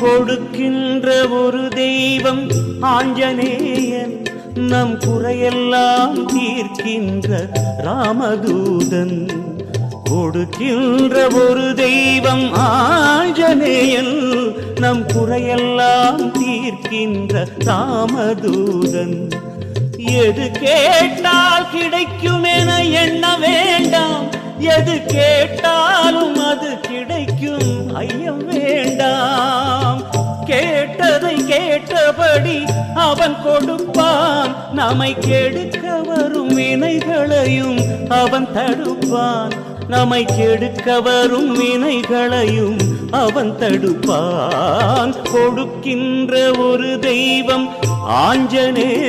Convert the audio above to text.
கொடுக்கின்ற ஒரு தெய்வம் ஆஞ்சநேயன். நம் குறையெல்லாம் தீர்க்கின்ற ராமதூதன். கொடுக்கின்ற ஒரு தெய்வம் ஆஞ்சநேயன். நம் குறையெல்லாம் தீர்க்கின்ற ராமதூதன். எது கேட்டால் கிடைக்கும் என எண்ண வேண்டாம். எது கேட்டாலும் அது கிடைக்கும் ஐயம் வேண்டாம். கேட்டதை கேட்டபடி அவன் கொடுப்பான். நம்மை கெடுக்க வரும் வினைகளையும் அவன் தடுப்பான். நம்மை கெடுக்க வரும் வினைகளையும் அவன் தடுப்பான். கொடுக்கின்ற ஒரு தெய்வம் ஆஞ்சனே